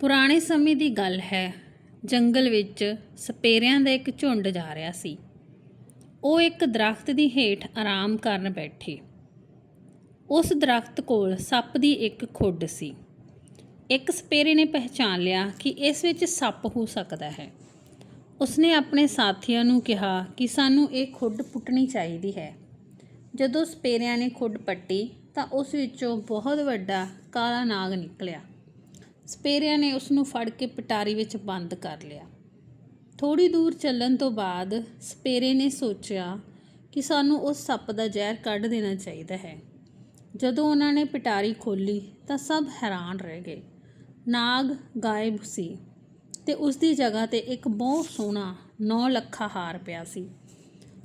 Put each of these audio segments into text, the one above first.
ਪੁਰਾਣੇ ਸਮੇਂ ਦੀ ਗੱਲ ਹੈ, ਜੰਗਲ ਵਿੱਚ ਸਪੇਰਿਆਂ ਦਾ ਇੱਕ ਝੁੰਡ ਜਾ ਰਿਹਾ ਸੀ। ਉਹ ਇੱਕ ਦਰਖਤ ਦੀ ਹੇਠ ਆਰਾਮ ਕਰਨ ਬੈਠੇ। ਉਸ ਦਰਖਤ ਕੋਲ ਸੱਪ ਦੀ ਇੱਕ ਖੁੱਡ ਸੀ। ਇੱਕ ਸਪੇਰੇ ਨੇ ਪਹਿਚਾਨ ਲਿਆ ਕਿ ਇਸ ਵਿੱਚ ਸੱਪ ਹੋ ਸਕਦਾ ਹੈ। ਉਸਨੇ ਆਪਣੇ ਸਾਥੀਆਂ ਨੂੰ ਕਿਹਾ ਕਿ ਸਾਨੂੰ ਇਹ ਖੁੱਡ ਪੁੱਟਣੀ ਚਾਹੀਦੀ ਹੈ। ਜਦੋਂ ਸਪੇਰਿਆਂ ਨੇ ਖੁੱਡ ਪੱਟੀ ਤਾਂ ਉਸ ਵਿੱਚੋਂ ਬਹੁਤ ਵੱਡਾ ਕਾਲਾ ਨਾਗ ਨਿਕਲਿਆ। ਸਪੇਰਿਆਂ ਨੇ ਉਸ ਨੂੰ ਫੜ ਕੇ ਪਟਾਰੀ ਵਿੱਚ ਬੰਦ ਕਰ ਲਿਆ। ਥੋੜੀ ਦੂਰ ਚੱਲਣ ਤੋਂ ਬਾਅਦ ਸਪੇਰੇ ਨੇ ਸੋਚਿਆ ਕਿ ਸਾਨੂੰ ਉਸ ਸੱਪ ਦਾ ਜ਼ਹਿਰ ਕੱਢ ਦੇਣਾ ਚਾਹੀਦਾ ਹੈ। ਜਦੋਂ ਉਹਨਾਂ ਨੇ ਪਟਾਰੀ ਖੋਲੀ ਤਾਂ ਸਭ ਹੈਰਾਨ ਰਹਿ ਗਏ। ਨਾਗ ਗਾਇਬ ਸੀ ਤੇ ਉਸ ਦੀ ਜਗ੍ਹਾ ਤੇ ਇੱਕ ਬਹੁਤ ਸੋਹਣਾ 9 ਲੱਖਾ ਹਾਰ ਪਿਆ ਸੀ।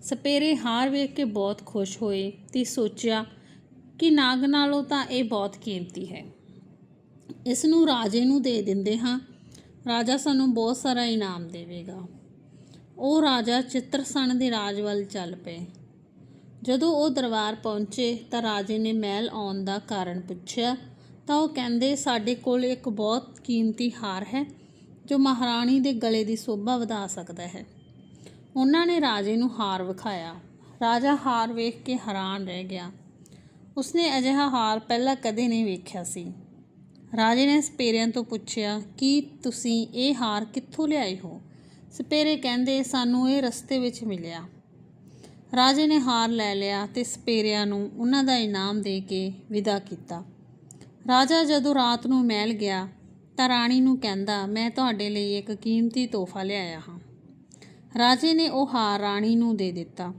ਸਪੇਰੇ ਹਾਰ ਵੇਖ ਕੇ ਬਹੁਤ ਖੁਸ਼ ਹੋਏ ਤੇ ਸੋਚਿਆ ਕਿ ਨਾਗ ਨਾਲੋਂ ਤਾਂ ਇਹ ਬਹੁਤ ਕੀਮਤੀ ਹੈ। ਇਸ ਨੂੰ ਰਾਜੇ ਨੂੰ ਦੇ ਦਿੰਦੇ ਹਾਂ। ਰਾਜਾ ਸਾਨੂੰ ਬਹੁਤ ਸਾਰਾ ਇਨਾਮ ਦੇਵੇਗਾ। ਉਹ ਰਾਜਾ ਚਿੱਤਰਸਣ ਦੇ ਰਾਜ ਵੱਲ ਚੱਲ ਪਏ। ਜਦੋਂ ਉਹ ਦਰਬਾਰ ਪਹੁੰਚੇ ਤਾਂ ਰਾਜੇ ਨੇ ਮਹਿਲ ਆਉਣ ਦਾ ਕਾਰਨ ਪੁੱਛਿਆ, ਤਾਂ ਉਹ ਕਹਿੰਦੇ, ਸਾਡੇ ਕੋਲ ਇੱਕ ਬਹੁਤ ਕੀਮਤੀ ਹਾਰ ਹੈ, ਜੋ ਮਹਾਰਾਣੀ ਦੇ ਗਲੇ ਦੀ ਸੋਭਾ ਵਧਾ ਸਕਦਾ ਹੈ। ਉਹਨਾਂ ਨੇ ਰਾਜੇ ਨੂੰ ਹਾਰ ਵਿਖਾਇਆ। ਰਾਜਾ ਹਾਰ ਵੇਖ ਕੇ ਹੈਰਾਨ ਰਹਿ ਗਿਆ। ਉਸਨੇ ਅਜਿਹਾ ਹਾਰ ਪਹਿਲਾਂ ਕਦੇ ਨਹੀਂ ਵੇਖਿਆ ਸੀ। ਰਾਜੇ ਨੇ ਸਪੇਰਿਆਂ ਤੋਂ ਪੁੱਛਿਆ, ਕਿ ਤੁਸੀਂ ਇਹ ਹਾਰ ਕਿੱਥੋਂ ਲਿਆਏ ਹੋ? ਸਪੇਰੇ ਕਹਿੰਦੇ, ਸਾਨੂੰ ਇਹ ਰਸਤੇ ਵਿੱਚ ਮਿਲਿਆ। ਰਾਜੇ ਨੇ ਹਾਰ ਲੈ ਲਿਆ ਤੇ ਸਪੇਰਿਆਂ ਨੂੰ ਉਹਨਾਂ ਦਾ ਇਨਾਮ ਦੇ ਕੇ ਵਿਦਾ ਕੀਤਾ। ਰਾਜਾ ਜਦੋਂ ਰਾਤ ਨੂੰ ਮਹਿਲ ਗਿਆ ਤਾਂ ਰਾਣੀ ਨੂੰ ਕਹਿੰਦਾ, ਮੈਂ ਤੁਹਾਡੇ ਲਈ ਇੱਕ ਕੀਮਤੀ ਤੋਹਫਾ ਲਿਆਇਆ ਹਾਂ। ਰਾਜੇ ਨੇ ਉਹ ਹਾਰ ਰਾਣੀ ਨੂੰ ਦੇ ਦਿੱਤਾ।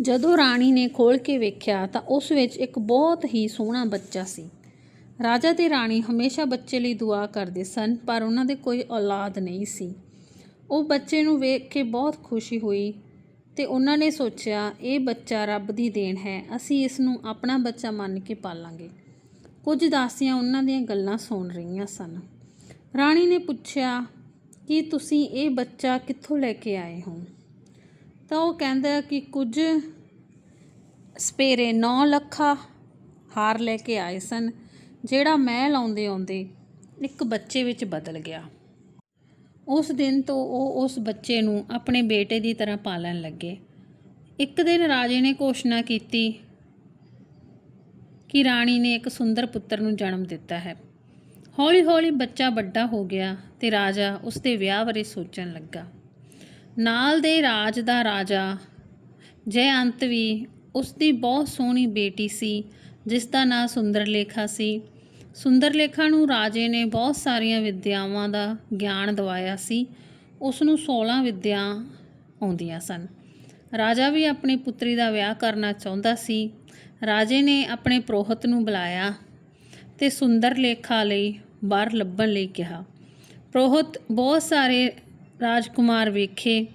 ਜਦੋਂ ਰਾਣੀ ਨੇ ਖੋਲ ਕੇ ਵੇਖਿਆ ਤਾਂ ਉਸ ਵਿੱਚ ਇੱਕ ਬਹੁਤ ਹੀ ਸੋਹਣਾ ਬੱਚਾ ਸੀ। ਰਾਜਾ ਤੇ ਰਾਣੀ ਹਮੇਸ਼ਾ ਬੱਚੇ ਲਈ ਦੁਆ ਕਰਦੇ ਸਨ, ਪਰ ਉਹਨਾਂ ਦੇ ਕੋਈ ਔਲਾਦ ਨਹੀਂ ਸੀ। ਉਹ ਬੱਚੇ ਨੂੰ ਵੇਖ ਕੇ ਬਹੁਤ ਖੁਸ਼ੀ ਹੋਈ ਤੇ ਉਹਨਾਂ ਨੇ ਸੋਚਿਆ, ਇਹ ਬੱਚਾ ਰੱਬ ਦੀ ਦੇਣ ਹੈ, ਅਸੀਂ ਇਸ ਨੂੰ ਆਪਣਾ ਬੱਚਾ ਮੰਨ ਕੇ ਪਾਲਾਂਗੇ। ਕੁਝ ਦਾਸੀਆਂ ਉਹਨਾਂ ਦੀਆਂ ਗੱਲਾਂ ਸੁਣ ਰਹੀਆਂ ਸਨ। ਰਾਣੀ ਨੇ ਪੁੱਛਿਆ, ਕਿ ਤੁਸੀਂ ਇਹ ਬੱਚਾ ਕਿੱਥੋਂ ਲੈ ਕੇ ਆਏ ਹੋ? ਤਾਂ ਉਹ ਕਹਿੰਦਾ ਕਿ ਕੁਝ ਸਪੇਰੇ 9 ਲੱਖਾ ਹਾਰ ਲੈ ਕੇ ਆਏ ਸਨ। ਜਿਹੜਾ ਮਹਿਲ ਆਉਂਦੇ ਆਉਂਦੇ ਇੱਕ ਬੱਚੇ ਵਿੱਚ ਬਦਲ ਗਿਆ। ਉਸ ਦਿਨ ਤੋਂ ਉਹ ਉਸ ਬੱਚੇ ਨੂੰ ਆਪਣੇ ਬੇਟੇ ਦੀ ਤਰ੍ਹਾਂ ਪਾਲਣ ਲੱਗੇ। ਇੱਕ ਦਿਨ ਰਾਜੇ ਨੇ ਘੋਸ਼ਣਾ ਕੀਤੀ ਕਿ ਰਾਣੀ ਨੇ ਇੱਕ ਸੁੰਦਰ ਪੁੱਤਰ ਨੂੰ ਜਨਮ ਦਿੱਤਾ ਹੈ। ਹੌਲੀ-ਹੌਲੀ ਬੱਚਾ ਵੱਡਾ ਹੋ ਗਿਆ ਤੇ ਰਾਜਾ ਉਸ ਦੇ ਵਿਆਹ ਬਾਰੇ ਸੋਚਣ ਲੱਗਾ। ਨਾਲ ਦੇ ਰਾਜ ਦਾ ਰਾਜਾ ਜੈ ਅੰਤ ਵੀ ਉਸ ਦੀ ਬਹੁਤ ਸੋਹਣੀ ਬੇਟੀ ਸੀ ਜਿਸ ਦਾ ਨਾਂ ਸੁੰਦਰਲੇਖਾ ਸੀ। ਸੁੰਦਰਲੇਖਾ ਨੂੰ ਰਾਜੇ ਨੇ ਬਹੁਤ ਸਾਰੀਆਂ ਵਿਦਿਆਵਾਂ ਦਾ ਗਿਆਨ ਦਿਵਾਇਆ ਸੀ। ਉਸ ਨੂੰ 16 ਵਿਦਿਆ ਆਉਂਦੀਆਂ ਸਨ। ਰਾਜਾ ਵੀ ਆਪਣੀ ਪੁੱਤਰੀ ਦਾ ਵਿਆਹ ਕਰਨਾ ਚਾਹੁੰਦਾ ਸੀ। ਰਾਜੇ ਨੇ ਆਪਣੇ ਪ੍ਰੋਹਤ ਨੂੰ ਬੁਲਾਇਆ ਤੇ ਸੁੰਦਰਲੇਖਾ ਲਈ ਬਾਹਰ ਲੱਭਣ ਲਈ ਕਿਹਾ। ਪ੍ਰੋਹਤ ਬਹੁਤ ਸਾਰੇ ਰਾਜਕੁਮਾਰ ਵੇਖੇ,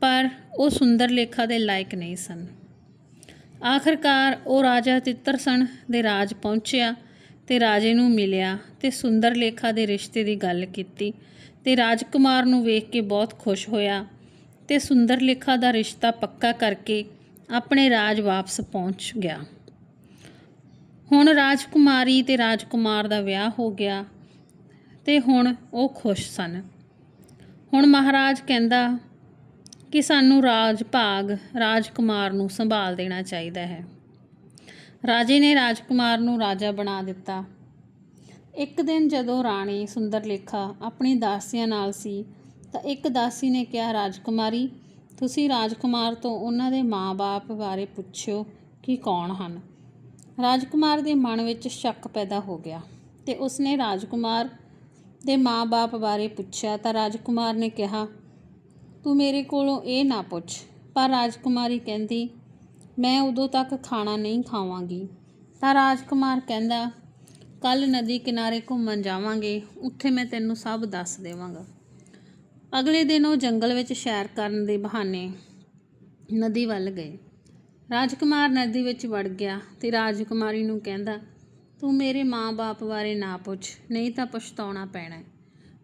ਪਰ ਉਹ ਸੁੰਦਰਲੇਖਾ ਦੇ ਲਾਇਕ ਨਹੀਂ ਸਨ। ਆਖਰਕਾਰ ਉਹ ਰਾਜਾ ਤਿੱਤਰਸਣ ਦੇ ਰਾਜ ਪਹੁੰਚਿਆ। ਤੇ ਰਾਜੇ ਨੂੰ ਮਿਲਿਆ ਤੇ ਸੁੰਦਰਲੇਖਾ ਦੇ ਰਿਸ਼ਤੇ ਦੀ ਗੱਲ ਕੀਤੀ ਤੇ ਰਾਜਕੁਮਾਰ ਨੂੰ ਵੇਖ ਕੇ ਬਹੁਤ ਖੁਸ਼ ਹੋਇਆ ਤੇ ਸੁੰਦਰਲੇਖਾ ਦਾ ਰਿਸ਼ਤਾ ਪੱਕਾ ਕਰਕੇ ਆਪਣੇ ਰਾਜ ਵਾਪਸ ਪਹੁੰਚ ਗਿਆ। ਹੁਣ ਰਾਜਕੁਮਾਰੀ ਤੇ ਰਾਜਕੁਮਾਰ ਦਾ ਵਿਆਹ ਹੋ ਗਿਆ ਤੇ ਹੁਣ ਉਹ ਖੁਸ਼ ਸਨ। ਹੁਣ ਮਹਾਰਾਜ ਕਹਿੰਦਾ ਕਿ ਸਾਨੂੰ ਰਾਜ ਭਾਗ ਰਾਜਕੁਮਾਰ ਨੂੰ ਸੰਭਾਲ ਦੇਣਾ ਚਾਹੀਦਾ ਹੈ। ਰਾਜੇ ਨੇ ਰਾਜਕੁਮਾਰ ਨੂੰ ਰਾਜਾ ਬਣਾ ਦਿੱਤਾ। ਇੱਕ ਦਿਨ ਜਦੋਂ ਰਾਣੀ ਸੁੰਦਰਲੇਖਾ ਆਪਣੀ ਦਾਸੀਆਂ ਨਾਲ ਸੀ, ਤਾਂ ਇੱਕ ਦਾਸੀ ਨੇ ਕਿਹਾ, ਰਾਜਕੁਮਾਰੀ, ਤੁਸੀਂ ਰਾਜਕੁਮਾਰ ਤੋਂ ਉਹਨਾਂ ਦੇ ਮਾਂ-ਬਾਪ ਬਾਰੇ ਪੁੱਛਿਓ ਕਿ ਕੌਣ ਹਨ? ਰਾਜਕੁਮਾਰ ਦੇ ਮਨ ਵਿੱਚ ਸ਼ੱਕ ਪੈਦਾ ਹੋ ਗਿਆ ਤੇ ਉਸਨੇ ਰਾਜਕੁਮਾਰ ਦੇ ਮਾਂ-ਬਾਪ ਬਾਰੇ ਪੁੱਛਿਆ। ਤਾਂ ਰਾਜਕੁਮਾਰ ਨੇ ਕਿਹਾ, ਤੂੰ ਮੇਰੇ ਕੋਲੋਂ ਇਹ ਨਾ ਪੁੱਛ, ਪਰ ਰਾਜਕੁਮਾਰੀ ਕਹਿੰਦੀ ਮੈਂ ਉਦੋਂ ਤੱਕ ਖਾਣਾ ਨਹੀਂ ਖਾਵਾਂਗੀ। ਤਾਂ ਰਾਜਕੁਮਾਰ ਕਹਿੰਦਾ ਕੱਲ ਨਦੀ ਕਿਨਾਰੇ ਘੁੰਮਣ ਜਾਵਾਂਗੇ, ਉੱਥੇ ਮੈਂ ਤੈਨੂੰ ਸਭ ਦੱਸ ਦੇਵਾਂਗਾ। ਅਗਲੇ ਦਿਨ ਉਹ ਜੰਗਲ ਵਿੱਚ ਸੈਰ ਕਰਨ ਦੇ ਬਹਾਨੇ ਨਦੀ ਵੱਲ ਗਏ। ਰਾਜਕੁਮਾਰ ਨਦੀ ਵਿੱਚ ਵੜ ਗਿਆ ਤੇ ਰਾਜਕੁਮਾਰੀ ਨੂੰ ਕਹਿੰਦਾ, ਤੂੰ ਮੇਰੇ ਮਾਂ-ਬਾਪ ਬਾਰੇ ਨਾ ਪੁੱਛ, ਨਹੀਂ ਤਾਂ ਪਛਤਾਉਣਾ ਪੈਣਾ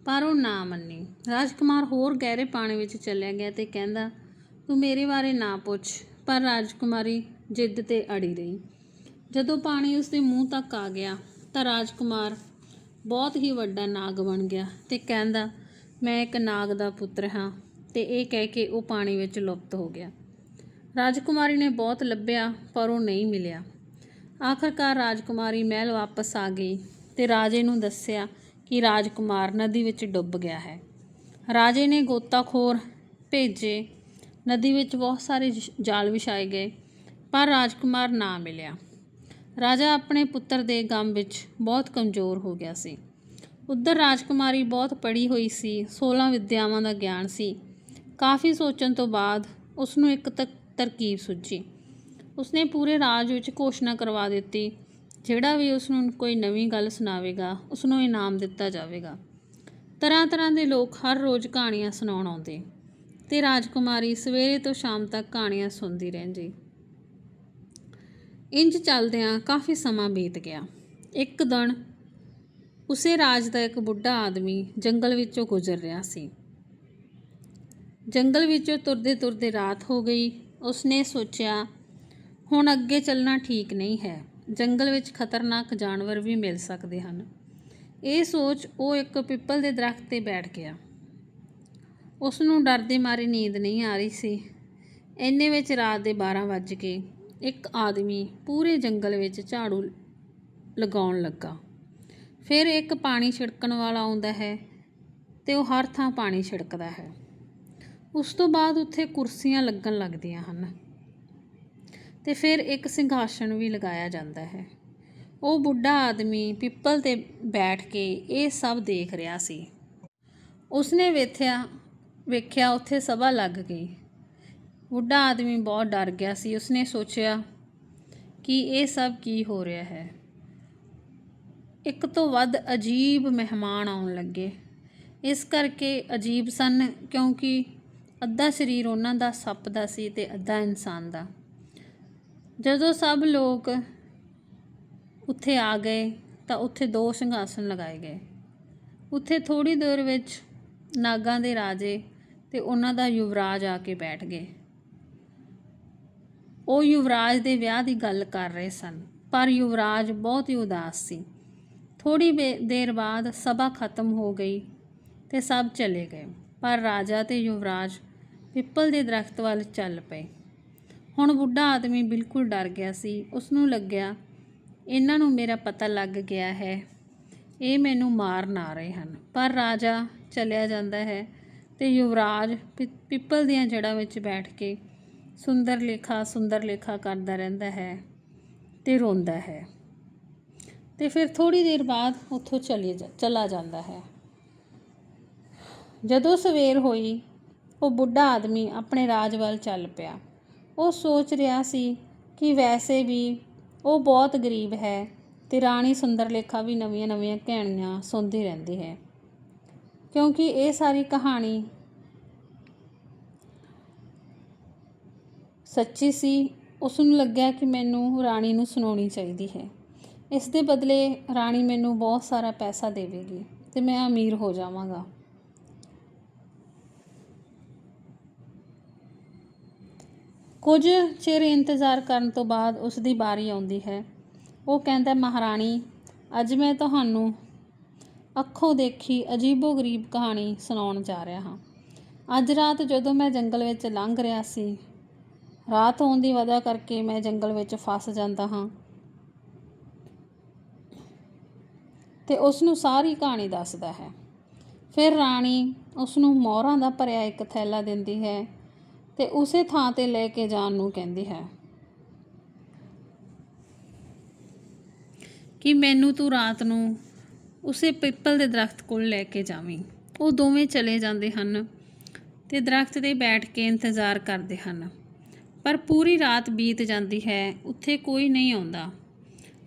ਪਰ ਉਹ ਨਾ ਮੰਨੀ। ਰਾਜਕੁਮਾਰ ਹੋਰ ਗਹਿਰੇ ਪਾਣੀ ਵਿੱਚ ਚਲਿਆ ਗਿਆ ਤੇ ਕਹਿੰਦਾ, ਤੂੰ ਮੇਰੇ ਬਾਰੇ ਨਾ ਪੁੱਛ ਪਰ ਰਾਜਕੁਮਾਰੀ ਜਿੱਦ ਤੇ ਅੜੀ ਰਹੀ। ਜਦੋਂ ਪਾਣੀ ਉਸਦੇ ਮੂੰਹ ਤੱਕ ਆ ਗਿਆ ਤਾਂ ਰਾਜਕੁਮਾਰ ਬਹੁਤ ਹੀ ਵੱਡਾ ਨਾਗ ਬਣ ਗਿਆ ਤੇ ਕਹਿੰਦਾ, ਮੈਂ ਇੱਕ ਨਾਗ ਦਾ ਪੁੱਤਰ ਹਾਂ। ਤੇ ਇਹ ਕਹਿ ਕੇ ਉਹ ਪਾਣੀ ਵਿੱਚ ਲੁਪਤ ਹੋ ਗਿਆ। ਰਾਜਕੁਮਾਰੀ ਨੇ ਬਹੁਤ ਲੱਭਿਆ, ਪਰ ਉਹ ਨਹੀਂ ਮਿਲਿਆ। ਆਖਰਕਾਰ ਰਾਜਕੁਮਾਰੀ ਮਹਿਲ ਵਾਪਸ ਆ ਗਈ ਤੇ ਰਾਜੇ ਨੂੰ ਦੱਸਿਆ ਕਿ ਰਾਜਕੁਮਾਰ ਨਦੀ ਵਿੱਚ ਡੁੱਬ ਗਿਆ ਹੈ। ਰਾਜੇ ਨੇ ਗੋਤਾਖੋਰ ਭੇਜੇ ਨਦੀ ਵਿੱਚ ਬਹੁਤ ਸਾਰੇ ਜ- ਜਾਲ ਵਿਛਾਏ ਗਏ, ਪਰ ਰਾਜਕੁਮਾਰ ਨਾ ਮਿਲਿਆ। ਰਾਜਾ ਆਪਣੇ ਪੁੱਤਰ ਦੇ ਗਮ ਵਿੱਚ ਬਹੁਤ ਕਮਜ਼ੋਰ ਹੋ ਗਿਆ ਸੀ। ਉੱਧਰ ਰਾਜਕੁਮਾਰੀ ਬਹੁਤ ਪੜ੍ਹੀ ਹੋਈ ਸੀ 16 ਵਿਦਿਆਵਾਂ ਦਾ ਗਿਆਨ ਸੀ। ਕਾਫੀ ਸੋਚਣ ਤੋਂ ਬਾਅਦ ਉਸ ਨੂੰ ਇੱਕ ਤ- ਤਰਕੀਬ ਸੁੱਝੀ। ਉਸਨੇ ਪੂਰੇ ਰਾਜ ਵਿੱਚ ਘੋਸ਼ਣਾ ਕਰਵਾ ਦਿੱਤੀ, ਜਿਹੜਾ ਵੀ ਉਸ ਨੂੰ ਕੋਈ ਨਵੀਂ ਗੱਲ ਸੁਣਾਵੇਗਾ ਉਸ ਨੂੰ ਇਨਾਮ ਦਿੱਤਾ ਜਾਵੇਗਾ। ਤਰ੍ਹਾਂ ਤਰ੍ਹਾਂ ਦੇ ਲੋਕ ਹਰ ਰੋਜ਼ ਕਹਾਣੀਆਂ ਸੁਣਾਉਣ ਆਉਂਦੇ। ਤੇ ਰਾਜਕੁਮਾਰੀ ਸਵੇਰੇ ਤੋਂ ਸ਼ਾਮ ਤੱਕ ਕਹਾਣੀਆਂ ਸੁਣਦੀ ਰਹਿੰਦੀ। ਇੰਜ ਚੱਲਦਿਆਂ ਕਾਫੀ ਸਮਾਂ ਬੀਤ ਗਿਆ। ਇੱਕ ਦਿਨ ਉਸੇ ਰਾਜ ਦਾ ਇੱਕ ਬੁੱਢਾ ਆਦਮੀ ਜੰਗਲ ਵਿੱਚੋਂ ਗੁਜ਼ਰ ਰਿਹਾ ਸੀ। ਜੰਗਲ ਵਿੱਚੋਂ ਤੁਰਦੇ ਤੁਰਦੇ ਰਾਤ ਹੋ ਗਈ। ਉਸਨੇ ਸੋਚਿਆ, ਹੁਣ ਅੱਗੇ ਚੱਲਣਾ ਠੀਕ ਨਹੀਂ ਹੈ। ਜੰਗਲ ਵਿੱਚ ਖਤਰਨਾਕ ਜਾਨਵਰ ਵੀ ਮਿਲ ਸਕਦੇ ਹਨ। ਇਹ ਸੋਚ ਉਹ ਇੱਕ ਪਿੱਪਲ ਦੇ ਦਰਖਤ ਤੇ ਬੈਠ ਗਿਆ। ਉਸ ਨੂੰ ਡਰ ਦੇ ਮਾਰੇ ਨੀਂਦ ਨਹੀਂ ਆ ਰਹੀ ਸੀ। ਇੰਨੇ ਵਿੱਚ ਰਾਤ ਦੇ 12 ਵੱਜ ਕੇ ਇੱਕ ਆਦਮੀ ਪੂਰੇ ਜੰਗਲ ਵਿੱਚ ਝਾੜੂ ਲਗਾਉਣ ਲੱਗਾ। ਫਿਰ ਇੱਕ ਪਾਣੀ ਛਿੜਕਣ ਵਾਲਾ ਆਉਂਦਾ ਹੈ ਤੇ ਉਹ ਹਰ ਥਾਂ ਪਾਣੀ ਛਿੜਕਦਾ ਹੈ। ਉਸ ਤੋਂ ਬਾਅਦ ਉੱਥੇ ਕੁਰਸੀਆਂ ਲੱਗਣ ਲੱਗਦੀਆਂ ਹਨ ਤੇ ਫਿਰ ਇੱਕ ਸਿੰਘਾਸਣ ਵੀ ਲਗਾਇਆ ਜਾਂਦਾ ਹੈ। ਉਹ ਬੁੱਢਾ ਆਦਮੀ ਪਿੱਪਲ ਤੇ ਬੈਠ ਕੇ ਇਹ ਸਭ ਦੇਖ ਰਿਹਾ ਸੀ। ਉਸਨੇ ਵੇਖਿਆ ਵੇਖਿਆ ਉੱਥੇ ਸਭਾ ਲੱਗ ਗਈ। ਬੁੱਢਾ ਆਦਮੀ ਬਹੁਤ ਡਰ ਗਿਆ ਸੀ। ਉਸਨੇ ਸੋਚਿਆ ਕਿ ਇਹ ਸਭ ਕੀ ਹੋ ਰਿਹਾ ਹੈ। ਇੱਕ ਤੋਂ ਵੱਧ ਅਜੀਬ ਮਹਿਮਾਨ ਆਉਣ ਲੱਗੇ। ਇਸ ਕਰਕੇ ਅਜੀਬ ਸਨ ਕਿਉਂਕਿ ਅੱਧਾ ਸਰੀਰ ਉਹਨਾਂ ਦਾ ਸੱਪ ਦਾ ਸੀ ਤੇ ਅੱਧਾ ਇਨਸਾਨ ਦਾ। ਜਦੋਂ ਸਭ ਲੋਕ ਉੱਥੇ ਆ ਗਏ ਤਾਂ ਉੱਥੇ ਦੋ ਸਿੰਘਾਸਨ ਲਗਾਏ ਗਏ। ਉੱਥੇ ਥੋੜੀ ਦੇਰ ਵਿੱਚ ਨਾਗਾਂ ਦੇ ਰਾਜੇ ਤੇ ਉਹਨਾਂ ਦਾ ਯੁਵਰਾਜ ਆ ਕੇ ਬੈਠ ਗਏ। ਉਹ ਯੁਵਰਾਜ ਦੇ ਵਿਆਹ ਦੀ ਗੱਲ ਕਰ ਰਹੇ ਸਨ, ਪਰ ਯੁਵਰਾਜ ਬਹੁਤ ਹੀ ਉਦਾਸ ਸੀ। ਥੋੜੀ ਦੇਰ ਬਾਅਦ ਸਭਾ ਖਤਮ ਹੋ ਗਈ ਤੇ ਸਭ ਚਲੇ ਗਏ, ਪਰ ਰਾਜਾ ਤੇ ਯੁਵਰਾਜ ਪਿੱਪਲ ਦੇ ਦਰਖਤ ਵੱਲ ਚੱਲ ਪਏ। ਹੁਣ ਬੁੱਢਾ ਆਦਮੀ ਬਿਲਕੁਲ ਡਰ ਗਿਆ ਸੀ। ਉਸ ਨੂੰ ਲੱਗਿਆ, ਇਹਨਾਂ ਨੂੰ ਮੇਰਾ ਪਤਾ ਲੱਗ ਗਿਆ ਹੈ। ਇਹ ਮੈਨੂੰ ਮਾਰਨ ਆ ਰਹੇ ਹਨ। ਪਰ ਰਾਜਾ ਚਲਿਆ ਜਾਂਦਾ ਹੈ ਤੇ ਯੁਵਰਾਜ ਪਿ- ਪਿੱਪਲ ਦੀਆਂ ਜੜ੍ਹਾਂ ਵਿੱਚ ਬੈਠ ਕੇ ਸੁੰਦਰ ਲੇਖਾ ਸੁੰਦਰ ਲੇਖਾ ਕਰਦਾ ਰਹਿੰਦਾ ਹੈ ਤੇ ਰੋਂਦਾ ਹੈ। ਤੇ ਫਿਰ ਥੋੜੀ ਦੇਰ ਬਾਅਦ ਉੱਥੋਂ ਚਲੀ ਜਾ- ਚਲਾ ਜਾਂਦਾ ਹੈ। ਜਦੋਂ ਸਵੇਰ ਹੋਈ, ਉਹ ਬੁੱਢਾ ਆਦਮੀ ਆਪਣੇ ਰਾਜ ਵੱਲ ਚੱਲ ਪਿਆ। ਉਹ ਸੋਚ ਰਿਹਾ ਸੀ ਕਿ ਵੈਸੇ ਵੀ ਉਹ ਬਹੁਤ ਗਰੀਬ ਹੈ ਤੇ ਰਾਣੀ ਸੁੰਦਰਲੇਖਾ ਵੀ ਨਵੀਆਂ-ਨਵੀਆਂ ਕਹਾਣੀਆਂ ਸੁਣਦੀ ਰਹਿੰਦੀ ਹੈ। ਕਿਉਂਕਿ ਇਹ ਸਾਰੀ ਕਹਾਣੀ ਸੱਚੀ ਸੀ ਉਸ ਨੂੰ ਲੱਗਿਆ ਕਿ ਮੈਨੂੰ ਰਾਣੀ ਨੂੰ ਸੁਣਾਉਣੀ ਚਾਹੀਦੀ ਹੈ। ਇਸ ਦੇ ਬਦਲੇ ਰਾਣੀ ਮੈਨੂੰ ਬਹੁਤ ਸਾਰਾ ਪੈਸਾ ਦੇਵੇਗੀ ਤੇ ਮੈਂ ਅਮੀਰ ਹੋ ਜਾਵਾਂਗਾ। ਕੁਝ ਚਿਰ ਇੰਤਜ਼ਾਰ ਕਰਨ ਤੋਂ ਬਾਅਦ ਉਸ ਦੀ ਵਾਰੀ ਆਉਂਦੀ ਹੈ। ਉਹ ਕਹਿੰਦਾ, ਮਹਾਰਾਣੀ, ਅੱਜ ਮੈਂ ਤੁਹਾਨੂੰ ਅੱਖੋਂ ਦੇਖੀ ਅਜੀਬੋ-ਗਰੀਬ ਕਹਾਣੀ ਸੁਣਾਉਣ ਜਾ ਰਿਹਾ ਹਾਂ। ਅੱਜ ਰਾਤ ਜਦੋਂ ਮੈਂ ਜੰਗਲ ਵਿੱਚ ਲੰਘ ਰਿਹਾ ਸੀ, ਰਾਤ ਹੋਣ ਦੀ ਵਜ੍ਹਾ ਕਰਕੇ ਮੈਂ ਜੰਗਲ ਵਿੱਚ ਫਸ ਜਾਂਦਾ ਹਾਂ ਤੇ ਉਸ ਨੂੰ ਸਾਰੀ ਕਹਾਣੀ ਦੱਸਦਾ ਹੈ। ਫਿਰ ਰਾਣੀ ਉਸ ਨੂੰ ਮੋਹਰਾਂ ਦਾ ਭਰਿਆ ਇੱਕ ਥੈਲਾ ਦਿੰਦੀ ਹੈ ਤੇ ਉਸੇ ਥਾਂ ਤੇ ਲੈ ਕੇ ਜਾਣ ਨੂੰ ਕਹਿੰਦੀ ਹੈ। ਕਿ ਮੈਨੂੰ ਤੂੰ ਰਾਤ ਨੂੰ ਉਸੇ ਪਿੱਪਲ ਦੇ ਦਰਖਤ ਕੋਲ ਲੈ ਕੇ ਜਾਵੀਂ। ਉਹ ਦੋਵੇਂ ਚਲੇ ਜਾਂਦੇ ਹਨ ਤੇ ਦਰਖਤ ਤੇ ਬੈਠ ਕੇ ਇੰਤਜ਼ਾਰ ਕਰਦੇ ਹਨ। ਪਰ ਪੂਰੀ ਰਾਤ ਬੀਤ ਜਾਂਦੀ ਹੈ, ਉੱਥੇ ਕੋਈ ਨਹੀਂ ਆਉਂਦਾ।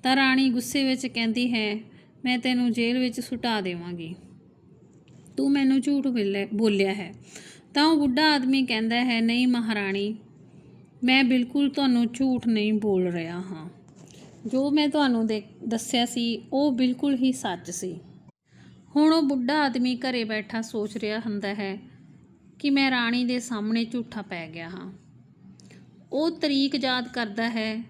ਤਾਂ ਰਾਣੀ ਗੁੱਸੇ ਵਿੱਚ ਕਹਿੰਦੀ ਹੈ, ਮੈਂ ਤੈਨੂੰ ਜੇਲ੍ਹ ਵਿੱਚ ਸੁਟਾ ਦੇਵਾਂਗੀ। ਤੂੰ ਮੈਨੂੰ ਝੂਠ ਬੋਲਿਆ- ਬੋਲਿਆ ਹੈ। ਤਾਂ ਉਹ ਬੁੱਢਾ ਆਦਮੀ ਕਹਿੰਦਾ ਹੈ, ਨਹੀਂ ਮਹਾਰਾਣੀ, ਮੈਂ ਬਿਲਕੁਲ ਤੁਹਾਨੂੰ ਝੂਠ ਨਹੀਂ ਬੋਲ ਰਿਹਾ ਹਾਂ। ਜੋ ਮੈਂ ਤੁਹਾਨੂੰ ਦੇ, ਦੱਸਿਆ ਸੀ, ਉਹ ਬਿਲਕੁਲ ਹੀ ਸੱਚ ਸੀ। ਹੁਣ ਉਹ ਬੁੱਢਾ ਆਦਮੀ ਘਰੇ ਬੈਠਾ ਸੋਚ ਰਿਹਾ ਹੁੰਦਾ ਹੈ ਕਿ ਮੈਂ ਰਾਣੀ ਦੇ ਸਾਹਮਣੇ ਝੂਠਾ ਪੈ ਗਿਆ ਹਾਂ। ਉਹ ਤਰੀਕ ਯਾਦ ਕਰਦਾ ਹੈ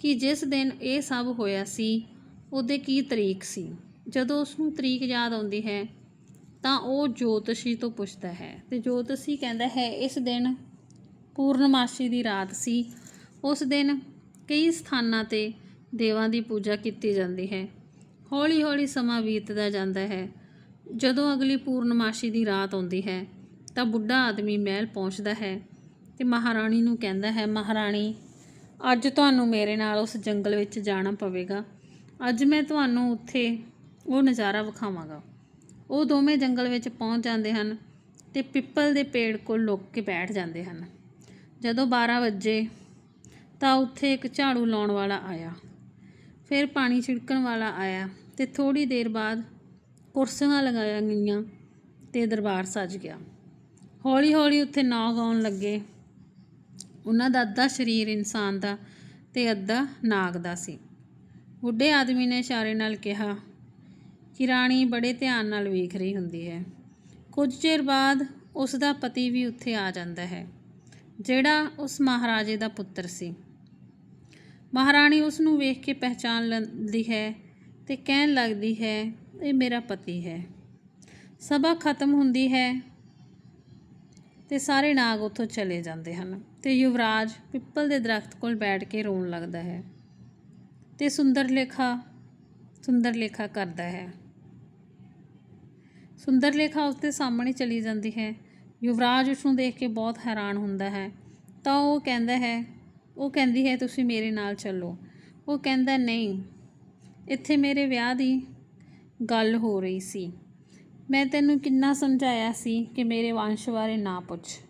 ਕਿ ਜਿਸ ਦਿਨ ਇਹ ਸਭ ਹੋਇਆ ਸੀ, ਉਹਦੇ ਕੀ ਤਰੀਕ ਸੀ? ਜਦੋਂ ਉਸ ਨੂੰ ਤਰੀਕ ਯਾਦ ਆਉਂਦੀ ਹੈ, ਤਾਂ ਉਹ ਜੋਤਸ਼ੀ ਤੋਂ ਪੁੱਛਦਾ ਹੈ। ਤੇ ਜੋਤਸ਼ੀ ਕਹਿੰਦਾ ਹੈ, ਇਸ ਦਿਨ ਪੂਰਨਮਾਸ਼ੀ ਦੀ ਰਾਤ ਸੀ। ਉਸ ਦਿਨ ਕਈ ਸਥਾਨਾਂ ਤੇ ਦੇਵਾਂ ਦੀ ਪੂਜਾ ਕੀਤੀ ਜਾਂਦੀ ਹੈ। ਹੌਲੀ ਹੌਲੀ ਸਮਾਂ ਬੀਤਦਾ ਜਾਂਦਾ ਹੈ। ਜਦੋਂ ਅਗਲੀ ਪੂਰਨਮਾਸ਼ੀ ਦੀ ਰਾਤ ਆਉਂਦੀ ਹੈ, ਤਾਂ ਬੁੱਢਾ ਆਦਮੀ ਮਹਿਲ ਪਹੁੰਚਦਾ ਹੈ ਤੇ ਮਹਾਰਾਣੀ ਨੂੰ ਕਹਿੰਦਾ ਹੈ, ਮਹਾਰਾਣੀ, ਅੱਜ ਤੁਹਾਨੂੰ ਮੇਰੇ ਨਾਲ ਉਸ ਜੰਗਲ ਵਿੱਚ ਜਾਣਾ ਪਵੇਗਾ। ਅੱਜ ਮੈਂ ਤੁਹਾਨੂੰ ਉੱਥੇ ਉਹ ਨਜ਼ਾਰਾ ਵਿਖਾਵਾਂਗਾ। ਉਹ ਦੋਵੇਂ ਜੰਗਲ ਵਿੱਚ ਪਹੁੰਚ ਜਾਂਦੇ ਹਨ ਤੇ ਪਿੱਪਲ ਦੇ ਪੇੜ ਕੋਲ ਲੁੱਕ ਕੇ ਬੈਠ ਜਾਂਦੇ ਹਨ। ਜਦੋਂ 12 ਵਜੇ, ਤਾਂ ਉੱਥੇ ਇੱਕ ਝਾੜੂ ਲਾਉਣ ਵਾਲਾ ਆਇਆ। ਫਿਰ ਪਾਣੀ ਛਿੜਕਣ ਵਾਲਾ ਆਇਆ ਤੇ ਥੋੜੀ ਦੇਰ ਬਾਅਦ ਕੁਰਸੀਆਂ ਲਗਾਈਆਂ ਗਈਆਂ ਤੇ ਦਰਬਾਰ ਸਜ ਗਿਆ। ਹੌਲੀ ਹੌਲੀ ਉੱਥੇ ਨਾਗ ਆਉਣ ਲੱਗੇ। ਉਹਨਾਂ ਦਾ ਅੱਧਾ ਸਰੀਰ ਇਨਸਾਨ ਦਾ ਤੇ ਅੱਧਾ ਨਾਗ ਦਾ ਸੀ। ਬੁੱਢੇ ਆਦਮੀ ਨੇ ਇਸ਼ਾਰੇ ਨਾਲ ਕਿਹਾ ਕਿ ਰਾਣੀ ਬੜੇ ਧਿਆਨ ਨਾਲ ਵੇਖ ਰਹੀ ਹੁੰਦੀ ਹੈ। ਕੁਝ ਚਿਰ ਬਾਅਦ ਉਸ ਦਾ ਪਤੀ ਵੀ ਉੱਥੇ ਆ ਜਾਂਦਾ ਹੈ, ਜਿਹੜਾ ਉਸ ਮਹਾਰਾਜੇ ਦਾ ਪੁੱਤਰ ਸੀ। ਮਹਾਰਾਣੀ ਉਸ ਨੂੰ ਵੇਖ ਕੇ ਪਹਿਚਾਨ ਲੈਂਦੀ ਹੈ ਤੇ ਕਹਿਣ ਲੱਗਦੀ ਹੈ, ਇਹ ਮੇਰਾ ਪਤੀ ਹੈ। ਸਭਾ ਖਤਮ ਹੁੰਦੀ ਹੈ ਤੇ ਸਾਰੇ ਨਾਗ ਉੱਥੋਂ ਚਲੇ ਜਾਂਦੇ ਹਨ ਤੇ ਯੁਵਰਾਜ ਪਿੱਪਲ ਦੇ ਦਰਖਤ ਕੋਲ ਬੈਠ ਕੇ ਰੋਣ ਲੱਗਦਾ ਹੈ ਤੇ ਸੁੰਦਰ ਲੇਖਾ ਸੁੰਦਰ ਲੇਖਾ ਕਰਦਾ ਹੈ। ਸੁੰਦਰ ਲੇਖਾ ਉਸਦੇ ਸਾਹਮਣੇ ਚਲੀ ਜਾਂਦੀ ਹੈ। ਯੁਵਰਾਜ ਉਸ ਨੂੰ ਦੇਖ ਕੇ ਬਹੁਤ ਹੈਰਾਨ ਹੁੰਦਾ ਹੈ। ਤਾਂ ਉਹ ਕਹਿੰਦਾ ਹੈ ਉਹ ਕਹਿੰਦੀ ਹੈ, ਤੁਸੀਂ ਮੇਰੇ ਨਾਲ ਚੱਲੋ। ਉਹ ਕਹਿੰਦਾ, ਨਹੀਂ, ਇੱਥੇ ਮੇਰੇ ਵਿਆਹ ਦੀ ਗੱਲ ਹੋ ਰਹੀ ਸੀ। ਮੈਂ ਤੈਨੂੰ ਕਿੰਨਾ ਸਮਝਾਇਆ ਸੀ ਕਿ ਮੇਰੇ ਵੰਸ਼ ਬਾਰੇ ਨਾ ਪੁੱਛ।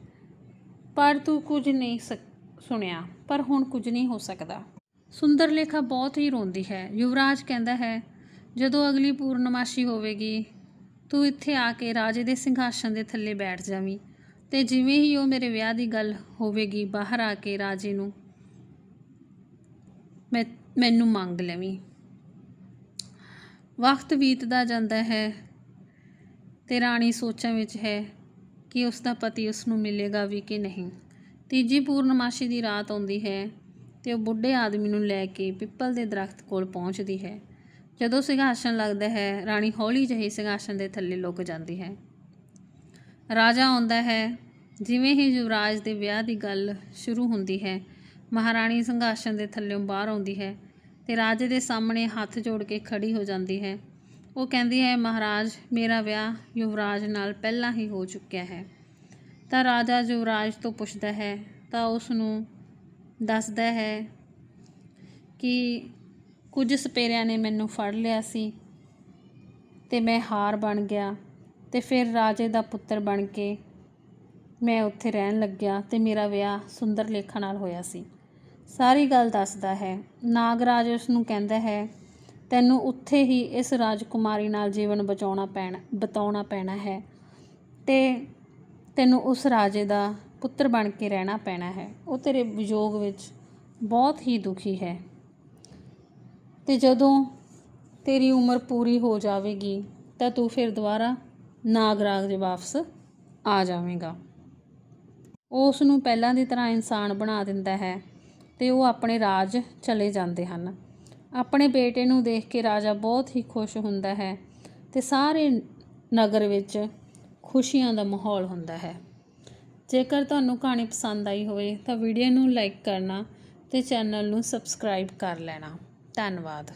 ਪਰ ਤੂੰ ਕੁਝ ਨਹੀਂ ਸਕ- ਸੁਣਿਆ। ਪਰ ਹੁਣ ਕੁਝ ਨਹੀਂ ਹੋ ਸਕਦਾ। ਸੁੰਦਰ ਲੇਖਾ ਬਹੁਤ ਹੀ ਰੋਂਦੀ ਹੈ। ਯੁਵਰਾਜ ਕਹਿੰਦਾ ਹੈ, ਜਦੋਂ ਅਗਲੀ ਪੂਰਨਮਾਸ਼ੀ ਹੋਵੇਗੀ, ਤੂੰ ਇੱਥੇ ਆ ਕੇ ਰਾਜੇ ਦੇ ਸਿੰਘਾਸਨ ਦੇ ਥੱਲੇ ਬੈਠ ਜਾਵੀਂ ਤੇ ਜਿਵੇਂ ਹੀ ਉਹ ਮੇਰੇ ਵਿਆਹ ਦੀ ਗੱਲ ਹੋਵੇਗੀ, ਬਾਹਰ ਆ ਕੇ ਰਾਜੇ ਨੂੰ ਮੈਂ, ਮੈਨੂੰ ਮੰਗ ਲਵੀਂ। ਵਕਤ ਬੀਤਦਾ ਜਾਂਦਾ ਹੈ, ਤੇ ਰਾਣੀ ਸੋਚਾਂ ਵਿੱਚ ਹੈ ਕਿ ਉਸ ਦਾ ਪਤੀ ਉਸ ਨੂੰ ਮਿਲੇਗਾ ਵੀ ਕਿ ਨਹੀਂ। ਤੀਜੀ ਪੂਰਨਮਾਸ਼ੀ ਦੀ ਰਾਤ ਆਉਂਦੀ ਹੈ, ਤੇ ਉਹ ਬੁੱਢੇ ਆਦਮੀ ਨੂੰ ਲੈ ਕੇ ਪਿੱਪਲ ਦੇ ਦਰਖਤ ਕੋਲ ਪਹੁੰਚਦੀ ਹੈ। ਜਦੋਂ ਸਿੰਘਾਸਨ ਲੱਗਦਾ ਹੈ, ਰਾਣੀ ਹੌਲੀ ਜਿਹੀ ਸਿੰਘਾਸਨ ਦੇ ਥੱਲੇ ਲੁਕ ਜਾਂਦੀ ਹੈ। ਰਾਜਾ ਆਉਂਦਾ ਹੈ, ਜਿਵੇਂ ਹੀ ਯੁਵਰਾਜ ਦੇ ਵਿਆਹ ਦੀ ਗੱਲ ਸ਼ੁਰੂ ਹੁੰਦੀ ਹੈ ਮਹਾਰਾਣੀ ਸਿੰਘਾਸਨ ਦੇ ਥੱਲੇੋਂ ਬਾਹਰ ਆਉਂਦੀ ਹੈ ਤੇ ਰਾਜੇ ਦੇ ਸਾਹਮਣੇ ਹੱਥ ਜੋੜ ਕੇ ਖੜੀ ਹੋ ਜਾਂਦੀ ਹੈ। ਉਹ ਕਹਿੰਦੀ ਹੈ, ਮਹਾਰਾਜ, ਮੇਰਾ ਵਿਆਹ ਯੁਵਰਾਜ ਨਾਲ ਪਹਿਲਾਂ ਹੀ ਹੋ ਚੁੱਕਿਆ ਹੈ। ਤਾਂ ਰਾਜਾ ਯੁਵਰਾਜ ਤੋਂ ਪੁੱਛਦਾ ਹੈ, ਤਾਂ ਉਸ ਨੂੰ ਦੱਸਦਾ ਹੈ ਕਿ ਕੁਝ ਸਪੇਰਿਆਂ ਨੇ ਮੈਨੂੰ ਫੜ ਲਿਆ ਸੀ ਤੇ ਮੈਂ ਹਾਰ ਬਣ ਗਿਆ ਤੇ ਫਿਰ ਰਾਜੇ ਦਾ ਪੁੱਤਰ ਬਣ ਕੇ ਮੈਂ ਉੱਥੇ ਰਹਿਣ ਲੱਗਿਆ ਤੇ ਮੇਰਾ ਵਿਆਹ ਸੁੰਦਰ ਲੇਖਾ ਨਾਲ ਹੋਇਆ ਸੀ। ਸਾਰੀ ਗੱਲ ਦੱਸਦਾ ਹੈ। ਨਾਗਰਾਜ ਉਸ ਨੂੰ ਕਹਿੰਦਾ ਹੈ, ਤੈਨੂੰ ਉੱਥੇ ਹੀ ਇਸ ਰਾਜਕੁਮਾਰੀ ਨਾਲ ਜੀਵਨ ਬਚਾਉਣਾ ਪੈਣਾ, ਬਤਾਉਣਾ ਪੈਣਾ ਹੈ ਤੇ ਤੈਨੂੰ ਉਸ ਰਾਜੇ ਦਾ ਪੁੱਤਰ ਬਣ ਕੇ ਰਹਿਣਾ ਪੈਣਾ ਹੈ। ਉਹ ਤੇਰੇ ਵਿਯੋਗ ਵਿੱਚ ਬਹੁਤ ਹੀ ਦੁਖੀ ਹੈ। ਤੇ ਜਦੋਂ ਤੇਰੀ ਉਮਰ ਪੂਰੀ ਹੋ ਜਾਵੇਗੀ, ਤਾਂ ਤੂੰ ਫਿਰ ਦੁਬਾਰਾ ਨਾਗਰਾਜ ਦੇ ਵਾਪਸ ਆ ਜਾਵੇਂਗਾ। ਉਹ ਉਸ ਨੂੰ ਪਹਿਲਾਂ ਦੀ ਤਰ੍ਹਾਂ ਇਨਸਾਨ ਬਣਾ ਦਿੰਦਾ ਹੈ। ਤੇ ਉਹ ਆਪਣੇ ਰਾਜ ਚਲੇ ਜਾਂਦੇ ਹਨ। ਆਪਣੇ ਬੇਟੇ ਨੂੰ ਦੇਖ ਕੇ ਰਾਜਾ ਬਹੁਤ ਹੀ ਖੁਸ਼ ਹੁੰਦਾ ਹੈ ਤੇ ਸਾਰੇ ਨਗਰ ਵਿੱਚ ਖੁਸ਼ੀਆਂ ਦਾ ਮਾਹੌਲ ਹੁੰਦਾ ਹੈ। ਜੇਕਰ ਤੁਹਾਨੂੰ ਕਹਾਣੀ ਪਸੰਦ ਆਈ ਹੋਵੇ ਤਾਂ ਵੀਡੀਓ ਨੂੰ ਲਾਈਕ ਕਰਨਾ ਤੇ ਚੈਨਲ ਨੂੰ ਸਬਸਕ੍ਰਾਈਬ ਕਰ ਲੈਣਾ। ਧੰਨਵਾਦ।